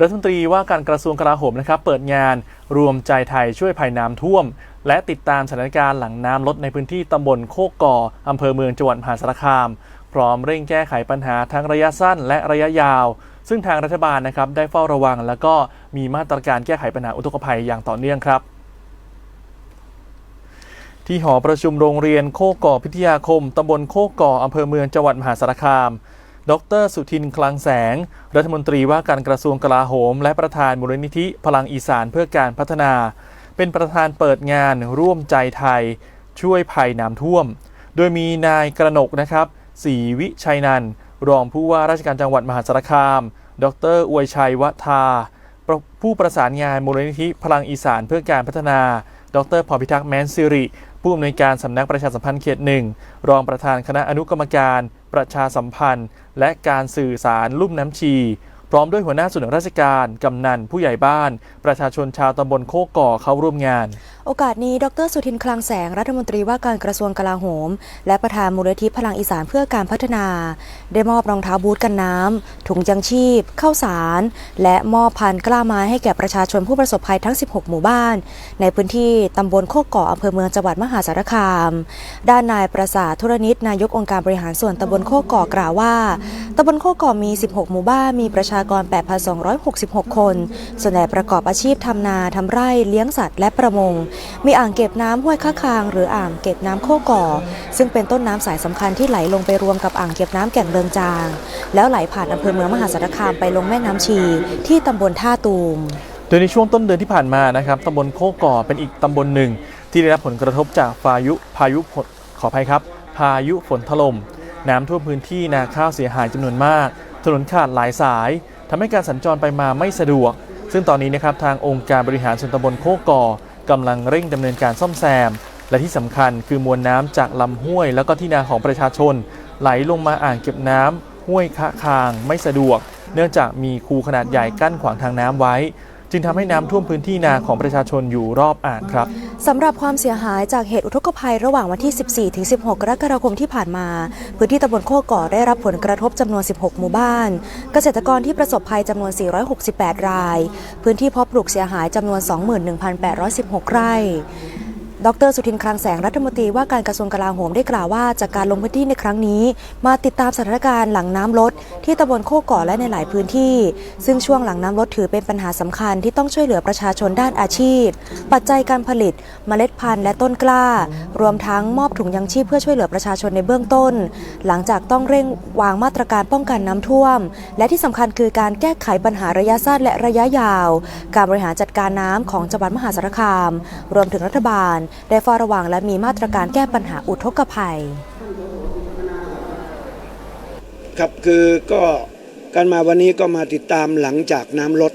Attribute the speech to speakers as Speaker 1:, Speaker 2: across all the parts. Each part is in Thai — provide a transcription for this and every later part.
Speaker 1: รัฐมนตรีว่าการกระทรวงกลาโหมนะครับเปิดงานรวมใจไทยช่วยภัยน้ำท่วม และติดตามสถานการณ์หลังน้ำลดในพื้นที่ตำบลโคกก่ออำเภอเมืองจังหวัดมหาสารคาม พร้อมเร่งแก้ไขปัญหาทั้งระยะสั้นและระยะยาว ซึ่งทางรัฐบาลนะครับได้เฝ้าระวัง แล้วก็มีมาตรการแก้ไขปัญหาอุทกภัยอย่างต่อเนื่องครับที่หอประชุมโรงเรียนโคกก่อพิทยาคม ตำบลโคกก่ออำเภอเมืองจังหวัดมหาสารคาม ดร สุทินคลังแสง รัฐมนตรีว่าการกระทรวงกลาโหม และประธานมูลนิธิพลังอีสานเพื่อการพัฒนา เป็นประธานเปิดงานร่วมใจไทย ช่วยภัยน้ำท่วม โดยมีนายกระหนกนะครับศรีวิชัยนันรองผู้ว่าราชการจังหวัดมหาสารคาม ดรอวยชัยวะทาผู้ประสานงานมูลนิธิพลังอีสานเพื่อการพัฒนา ดรพรพิทักษ์แมนซิริ ผู้อำนวยการสำนักประชาสัมพันธ์เขตหนึ่ง รองประธานคณะอนุกรรมการ ประชาสัมพันธ์ และการสื่อสารลุ่มน้ำชี พร้อมด้วยหัวหน้าส่วนราชการ กำนัน ผู้ใหญ่บ้าน ประชาชนชาวตำบลโคกก่อเข้าร่วมงาน
Speaker 2: โอกาสนี้ ดรสุทินคลังแสง รัฐมนตรีว่าการกระทรวงกลาโหม และประธานมูลนิธิพลังอีสานเพื่อการพัฒนา ได้มอบรองเท้าบูทกันน้ำ ถุงยังชีพ ข้าวสาร และมอบพันกล้าไม้ให้แก่ประชาชนผู้ประสบภัยทั้ง 16 หมู่บ้าน ในพื้นที่ตำบลโคกเกาะอำเภอเมืองจังหวัดมหาสารคาม ด้านนายประสาทธุรนิตนายกองค์การบริหารส่วนตำบลโคกเกาะกล่าวว่าตำบลโคกเกาะมี 16 หมู่บ้านมีประชากร 8,266 คน ส่วนใหญ่ประกอบอาชีพทำนาทำไร่เลี้ยงสัตว์และประมง มีอ่างเก็บน้ำห้วยข้าคาง หรืออ่างเก็บน้ำโคก่อซึ่งเป็นต้นน้ำสายสำคัญที่ไหลลงไปรวมกับอ่างเก็บน้ำแก่งเลิงจาง แล้วไหลผ่านอำเภอเมืองมหาสารคามไปลงแม่น้ำชี ที่ตำบลท่าตูม
Speaker 1: โดยในช่วงต้นเดือนที่ผ่านมานะครับตำบลโคกก่อเป็นอีกตำบลหนึ่ง ที่ได้รับผลกระทบจากพายุพายุฝนขออภัยครับ พายุฝนถล่มน้ำท่วมพื้นที่นาข้าวเสียหายจำนวนมาก ถนนขาดหลายสายทำให้การสัญจรไปมาไม่สะดวก ซึ่งตอนนี้นะครับทางองค์การบริหารส่วนตำบลโคกก่อกำลังเร่งดำเนินการซ่อมแซม และที่สำคัญคือมวลน้ำจากลำห้วย แล้วก็ที่นาของประชาชน ไหลลงมาอ่างเก็บน้ำห้วยคะคางไม่สะดวก เนื่องจากมีคูขนาดใหญ่กั้นขวางทางน้ำไว้ จึงทำให้น้ำท่วมพื้นที่นาของประชาชนอยู่รอบอ่างครับ
Speaker 2: สำหรับความเสียหายจากเหตุอุทกภัยระหว่างวันที่ 14 ถึง 16 กรกฎาคมที่ผ่านมา พื้นที่ตำบลโคกก่อได้รับผลกระทบจำนวน 16 หมู่บ้าน เกษตรกรที่ประสบภัยจำนวน 468 ราย พื้นที่เพาะปลูกเสียหายจำนวน 21,816 ไร่ ดรสุทินคลังแสงรัฐมนตรีว่าการกระทรวงกลาโหมได้กล่าวว่าจากการลงพื้นที่ในครั้งนี้ มาติดตามสถานการณ์หลังน้ำลด ที่ตำบลโคกก่อและในหลายพื้นที่ ซึ่งช่วงหลังน้ำลดถือเป็นปัญหาสำคัญที่ต้องช่วยเหลือประชาชนด้านอาชีพ ปัจจัยการผลิตเมล็ดพันธุ์และต้นกล้า รวมทั้งมอบถุงยังชีพเพื่อช่วยเหลือประชาชนในเบื้องต้น หลังจากต้องเร่งวางมาตรการป้องกันน้ำท่วม และที่สำคัญคือการแก้ไขปัญหาระยะสั้นและระยะยาว การบริหารจัดการน้ำของจังหวัดมหาสารคาม รวมถึงรัฐบาลได้เฝ้าระวังและมีมาตรการแก้ปัญหาอุทกภัย
Speaker 3: ครับคือก็การมาวันนี้ก็มาติดตามหลังจากน้ำลด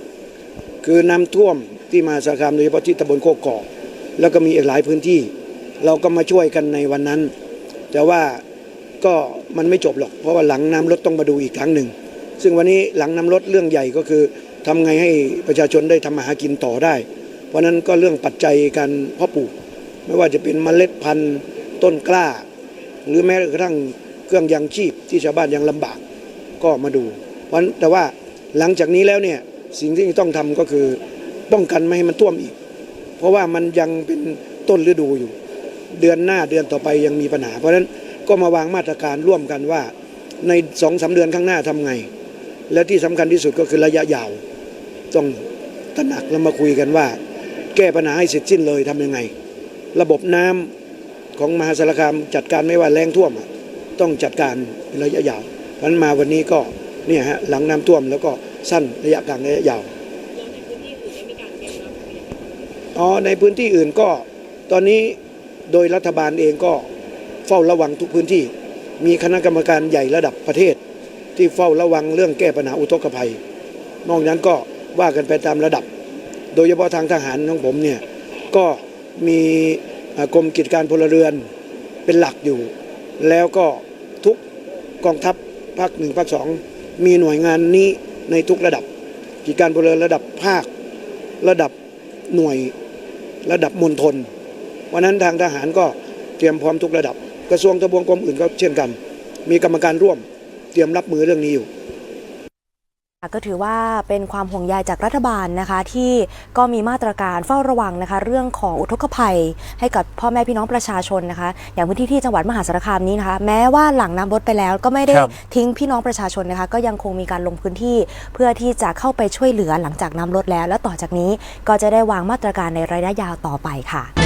Speaker 3: คือน้ำท่วมที่มาสารคามโดยเฉพาะที่ตำบลโคกเกาะแล้วก็มีอีกหลายพื้นที่ เราก็มาช่วยกันในวันนั้น แต่ว่าก็มันไม่จบหรอก เพราะว่าหลังน้ำลดต้องมาดูอีกครั้งหนึ่ง ซึ่งวันนี้หลังน้ำลดเรื่องใหญ่ก็คือทำไงให้ประชาชนได้ทำมาหากินต่อได้ เพราะฉะนั้นก็เรื่องปัจจัยการเพาะปลูก ไม่ว่าจะเป็นเมล็ดพันธุ์ต้นกล้า หรือแม้กระทั่งเครื่องยังชีพที่ชาวบ้านยังลำบากก็มาดูเพราะฉะนั้นแต่ว่าหลังจากนี้แล้วเนี่ยสิ่งที่ต้องทำก็คือป้องกันไม่ให้มันท่วมอีก เพราะว่ามันยังเป็นต้นฤดูอยู่ เดือนหน้าเดือนต่อไปยังมีปัญหา เพราะฉะนั้นก็มาวางมาตรการร่วมกันว่าในสองสาเดือนข้างหน้าทำไง และที่สำคัญที่สุดก็คือระยะยาว ต้องตระหนักแล้วมาคุยกันว่า แก้ปัญหาให้เสร็จสิ้นเลยทำยังไง ระบบน้ำของมหาสารคามจัดการไม่ว่าแรงท่วมต้องจัดการเป็นระยะยาวเพราะนั้นมาวันนี้ก็เนี่ยฮะหลังน้ำท่วมแล้วก็สั้นระยะกลางระยะยาวอ๋อในพื้นที่อื่นก็ตอนนี้โดยรัฐบาลเองก็เฝ้าระวังทุกพื้นที่ มีคณะกรรมการใหญ่ระดับประเทศ ที่เฝ้าระวังเรื่องแก้ปัญหาอุทกภัย นอกนั้นก็ว่ากันไปตามระดับ โดยเฉพาะทางทหารของผมเนี่ยก็ มีกรมกิจการพลเรือนเป็นหลักอยู่ แล้วก็ทุกกองทัพภาคหนึ่งภาคสองมีหน่วยงานนี้ในทุกระดับ กิจการพลเรือนระดับภาค ระดับหน่วยระดับมณฑลวันนั้นทางทหารก็เตรียมพร้อมทุกระดับ กระทรวงทบวงกรมอื่นก็เช่นกัน มีกรรมการร่วมเตรียมรับมือเรื่องนี้อยู่
Speaker 2: ก็ถือว่าเป็นความห่วงใยจากรัฐบาลนะคะที่ก็มีมาตรการเฝ้าระวังนะคะ เรื่องของอุทกภัยให้กับพ่อแม่พี่น้องประชาชนนะคะ อย่างพื้นที่ที่จังหวัดมหาสารคามนี้นะคะ แม้ว่าหลังน้ำลดไปแล้วก็ไม่ได้
Speaker 1: ครับ
Speaker 2: ทิ้งพี่น้องประชาชนนะคะ ก็ยังคงมีการลงพื้นที่เพื่อที่จะเข้าไปช่วยเหลือหลังจากน้ำลดแล้ว และต่อจากนี้ก็จะได้วางมาตรการในระยะยาวต่อไปค่ะ